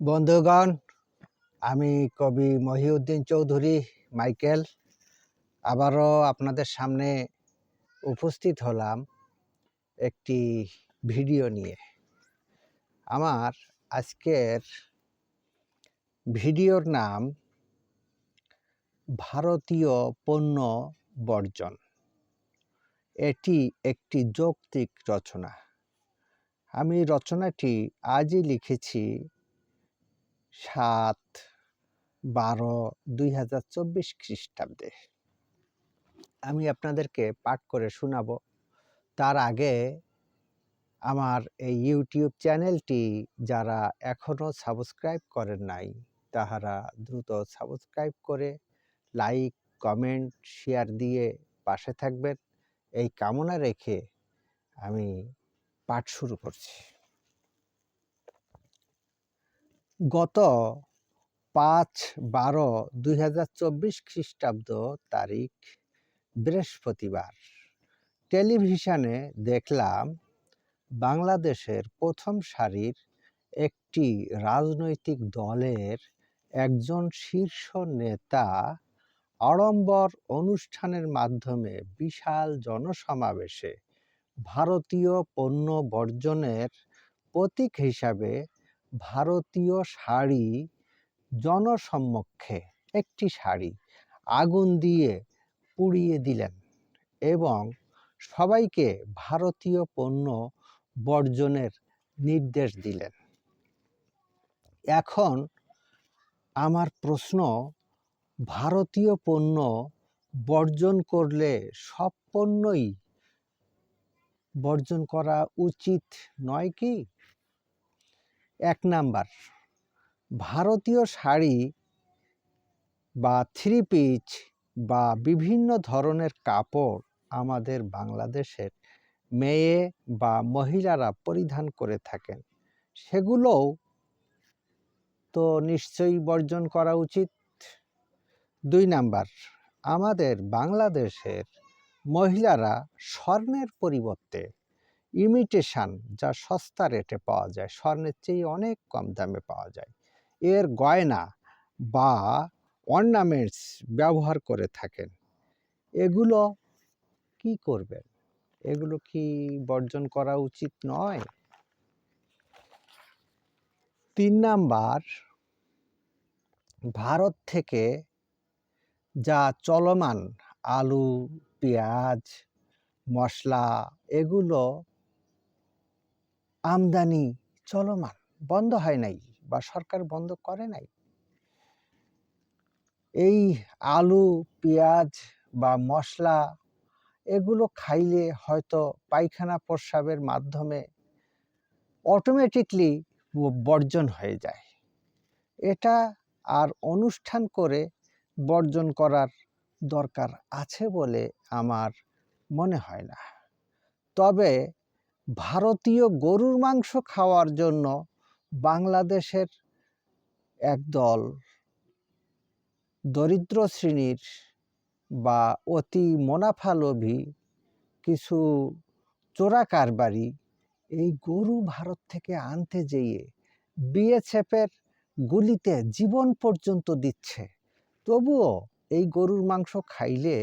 বন্ধুগণ, আমি কবি মহিউদ্দিন চৌধুরী, মাইকেল। আবারও আপনাদের সামনে উপস্থিত হলাম একটি ভিডিও নিয়ে। আমার আজকের ভিডিওর নাম, ভারতীয় পণ্য বর্জন। এটি একটি যৌক্তিক রচনা। আমি রচনাটি আজই লিখেছি সাত বারো দুই হাজার চব্বিশ খ্রিস্টাব্দে। আমি আপনাদেরকে পাঠ করে শোনাবো। তার আগে আমার এই ইউটিউব চ্যানেলটি যারা এখনও সাবস্ক্রাইব করেন নাই, তাহারা দ্রুত সাবস্ক্রাইব করে লাইক, কমেন্ট, শেয়ার দিয়ে পাশে থাকবেন। এই কামনা রেখে আমি পাঠ শুরু করছি। গত পাঁচ বারো দুই হাজার চব্বিশ খ্রিস্টাব্দ তারিখ, বৃহস্পতিবার। টেলিভিশনে দেখলাম বাংলাদেশের প্রথম সারির একটি রাজনৈতিক দলের একজন শীর্ষ নেতা আড়ম্বর অনুষ্ঠানের মাধ্যমে বিশাল জনসমাবেশে ভারতীয় পণ্য বর্জনের প্রতীক হিসাবে ভারতীয় শাড়ি জনসম্মুখে একটি শাড়ি আগুন দিয়ে পুড়িয়ে দিলেন এবং সবাইকে ভারতীয় পণ্য বর্জনের নির্দেশ দিলেন। এখন আমার প্রশ্ন, ভারতীয় পণ্য বর্জন করলে সব পণ্যই বর্জন করা উচিত নয় কি? এক নাম্বার। ভারতীয় শাড়ি বা থ্রি পিচ বা বিভিন্ন ধরনের কাপড় আমাদের বাংলাদেশের মেয়ে বা মহিলারা পরিধান করে থাকেন। সেগুলোও তো নিশ্চয়ই বর্জন করা উচিত। দুই নাম্বার, আমাদের বাংলাদেশের মহিলারা স্বর্ণের পরিবর্তে ইমিটেশন যা সস্তা রেটে পাওয়া যায়, স্বর্ণের চেয়ে অনেক কম দামে পাওয়া যায়। এর গয়না বা অর্নামেন্টস ব্যবহার করে থাকেন। এগুলো কি করবেন? এগুলো কি বর্জন করা উচিত নয়? তিন নাম্বার, ভারত থেকে যা চলমান আলু, পেঁয়াজ, মশলা, এগুলো আমদানি চলমান, বন্ধ হয় নাই বা সরকার বন্ধ করে নাই? এই আলু, পেঁয়াজ বা মশলা এগুলো খাইলে হয়তো পায়খানা প্রস্রাবের মাধ্যমে অটোমেটিকলি বর্জন হয়ে যায়। এটা আর অনুষ্ঠান করে বর্জন করার দরকার আছে বলে আমার মনে হয় না। তবে ভারতীয় গরুর মাংস খাওয়ার জন্য বাংলাদেশের একদল দরিদ্র শ্রেণির বা অতি মুনাফালোভী কিছু চোরা কারবারি এই গরু ভারত থেকে আনতে যেয়ে বিএসএফের গুলিতে জীবন পর্যন্ত দিচ্ছে। তবুও এই গরুর মাংস খাইলে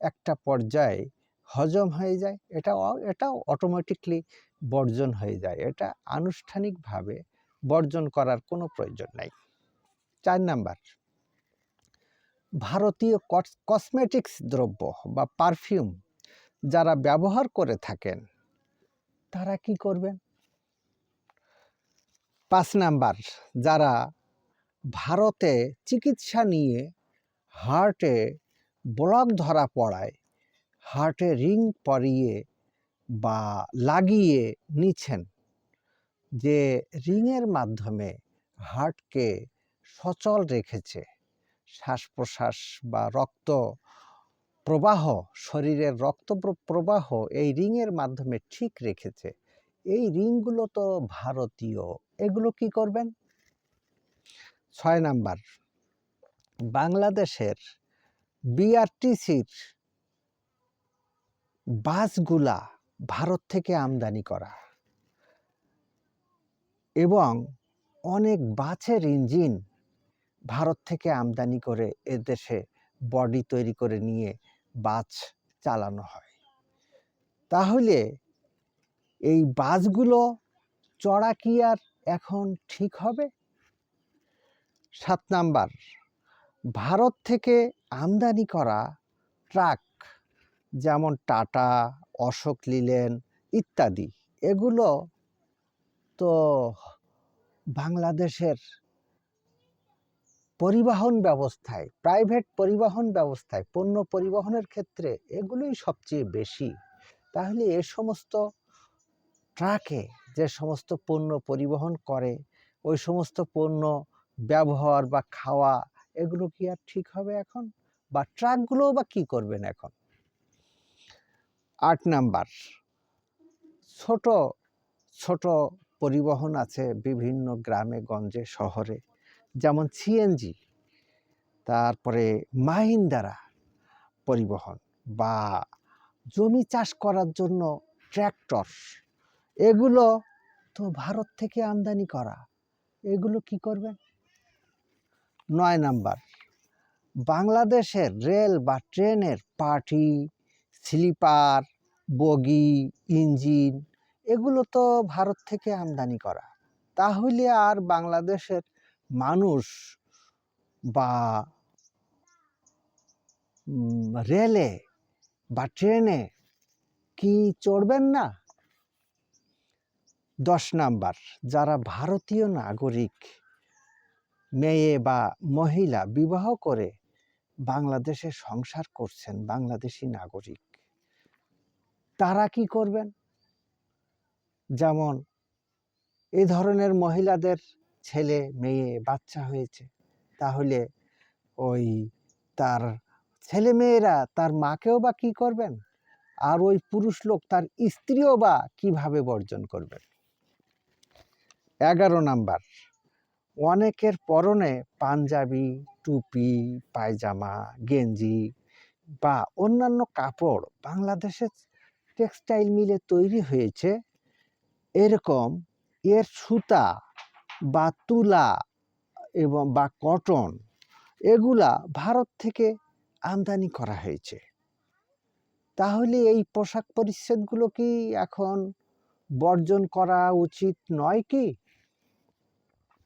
একটা পর্যায়ে হজম হয়ে যায়, এটা এটা অটোমেটিকলি বর্জন হয়ে যায়। এটা আনুষ্ঠানিকভাবে বর্জন করার কোনো প্রয়োজন নাই। চার নাম্বার, ভারতীয় কসমেটিক্স দ্রব্য বা পারফিউম যারা ব্যবহার করে থাকেন, তারা কি করবেন? পাঁচ নাম্বার, যারা ভারতে চিকিৎসা নিয়ে হার্টে ব্লক ধরা পড়ায় হার্টে রিং পরিয়ে বা লাগিয়ে নিচ্ছেন যে রিংয়ের মাধ্যমে হার্টকে সচল রেখেছে। শ্বাস প্রশ্বাস বা রক্ত প্রবাহ, শরীরের রক্ত প্রবাহ এই রিংয়ের মাধ্যমে ঠিক রেখেছে। এই রিংগুলো তো ভারতীয়, এগুলো কি করবেন? ছয় নাম্বার, বাংলাদেশের বিআরটিসির বাসগুলা ভারত থেকে আমদানি করা। এবং অনেক বাসের ইঞ্জিন ভারত থেকে আমদানি করে এদেশে বডি তৈরি করে নিয়ে বাস চালানো হয়। তাহলে এই বাসগুলো চড়া কি আর এখন ঠিক হবে? সাত নাম্বার, ভারত থেকে আমদানি করা ট্রাক যেমন টাটা, অশোক লিলেন ইত্যাদি। এগুলো তো বাংলাদেশের পরিবহন ব্যবস্থায় প্রাইভেট পরিবহন ব্যবস্থায়, পণ্য পরিবহনের ক্ষেত্রে এগুলোই সবচেয়ে বেশি। তাহলে এ সমস্ত ট্রাকে যে সমস্ত পণ্য পরিবহন করে, ওই সমস্ত পণ্য ব্যবহার বা খাওয়া, এগুলো কি আর ঠিক হবে এখন? বা ট্রাকগুলোও বা কি করবেন এখন? আট নাম্বার। ছোট ছোট পরিবহন আছে বিভিন্ন গ্রামে, গঞ্জে, শহরে। যেমন সিএনজি তারপরে মাহিন্দারা পরিবহন বা জমি চাষ করার জন্য ট্র্যাক্টর। এগুলো তো ভারত থেকে আমদানি করা। এগুলো কি করবেন? নয় নাম্বার, বাংলাদেশের রেল বা ট্রেনের পার্টি স্লিপার, বগি, ইঞ্জিন, এগুলো তো ভারত থেকে আমদানি করা। তাহলে আর বাংলাদেশের মানুষ বা রেলে বা ট্রেনে কি চড়বেন না? দশ নাম্বার, যারা ভারতীয় নাগরিক, মেয়ে বা মহিলা বিবাহ করে বাংলাদেশে সংসার করছেন বাংলাদেশি নাগরিক তারা কি করবেন? যেমন, এ ধরনের মহিলাদের ছেলে, মেয়ে, বাচ্চা হয়েছে, তাহলে ওই তার ছেলে মেয়েরা তার মাকেও বা কি করবেন? আর ওই পুরুষ লোক তার স্ত্রীও বা কীভাবে বর্জন করবেন? এগারো নাম্বার, অনেকের পরনে পাঞ্জাবি, টুপি, পায়জামা, গেঞ্জি বা অন্যান্য কাপড় বাংলাদেশের টেক্সটাইল মিলে তৈরি হয়েছে, এরকম এর সুতা বা তুলা এবং বা কটন এগুলা ভারত থেকে আমদানি করা হয়েছে। তাহলে এই পোশাক পরিচ্ছেদগুলো কি এখন বর্জন করা উচিত নয় কি?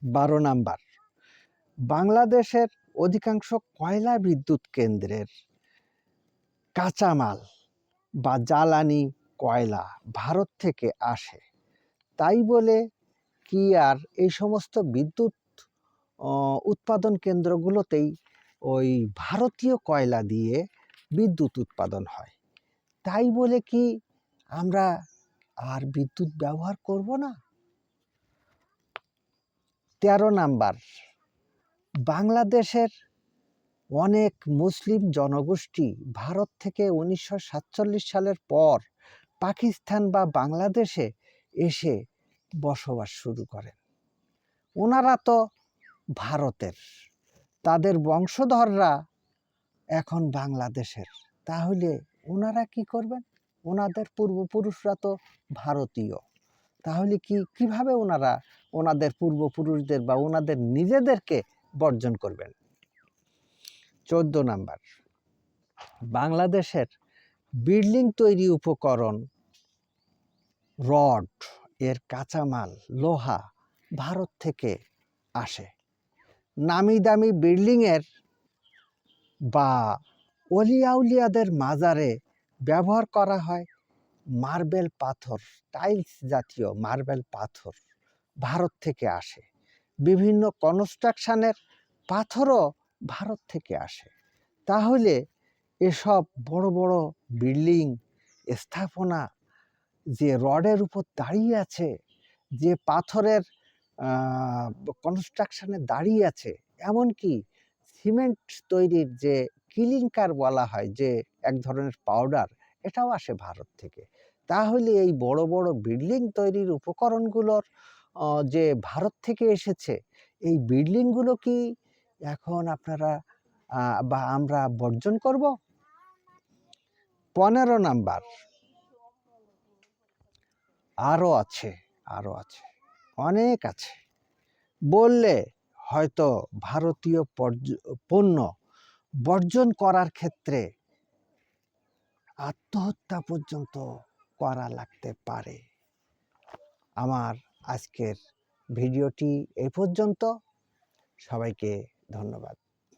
বারো নাম্বার, বাংলাদেশের অধিকাংশ কয়লা বিদ্যুৎ কেন্দ্রের কাঁচামাল বা জ্বালানি কয়লা ভারত থেকে আসে। তাই বলে কি আর এই সমস্ত বিদ্যুৎ উৎপাদন কেন্দ্রগুলোতেই ওই ভারতীয় কয়লা দিয়ে বিদ্যুৎ উৎপাদন হয়। তাই বলে কি আমরা আর বিদ্যুৎ ব্যবহার করব না? তেরো নাম্বার, বাংলাদেশের অনেক মুসলিম জনগোষ্ঠী ভারত থেকে উনিশশো সাতচল্লিশ সালের পর পাকিস্তান বা বাংলাদেশে এসে বসবাস শুরু করেন। ওনারা তো ভারতের। তাদের বংশধররা এখন বাংলাদেশের। তাহলে ওনারা কি করবেন? ওনাদের পূর্বপুরুষরা তো ভারতীয়। তাহলে কি, কীভাবে ওনারা ওনাদের পূর্বপুরুষদের বা ওনাদের নিজেদেরকে বর্জন করবেন? চোদ্দ নাম্বার। বাংলাদেশের বিল্ডিং তৈরি উপকরণ রড, এর কাঁচামাল, লোহা ভারত থেকে আসে। নামি দামি বিল্ডিংয়ের বা অলিয়াউলিয়াদের মাজারে ব্যবহার করা হয় মার্বেল পাথর, টাইলস জাতীয় মার্বেল পাথর ভারত থেকে আসে। বিভিন্ন কনস্ট্রাকশনের পাথরও ভারত থেকে আসে। তাহলে এসব বড় বড় বিল্ডিং, স্থাপনা যে রডের উপর দাঁড়িয়ে আছে, যে পাথরের কনস্ট্রাকশনে দাঁড়িয়ে আছে, এমনকি সিমেন্ট তৈরির যে কিলিংকার বলা হয়, যে এক ধরনের পাউডার এটাও আসে ভারত থেকে। তাহলে এই বড় বড় বিল্ডিং তৈরির উপকরণগুলোর যে ভারত থেকে এসেছে, এই বিল্ডিংগুলো কি এখন আপনারা বা আমরা বর্জন করব? পনেরো নাম্বার। আরও আছে আরও আছে, অনেক আছে। বললে হয়তো ভারতীয় পণ্য বর্জন করার ক্ষেত্রে আত্মহত্যা পর্যন্ত করা লাগতে পারে। আমার আজকের ভিডিওটি এই পর্যন্ত। সবাইকে ধন্যবাদ।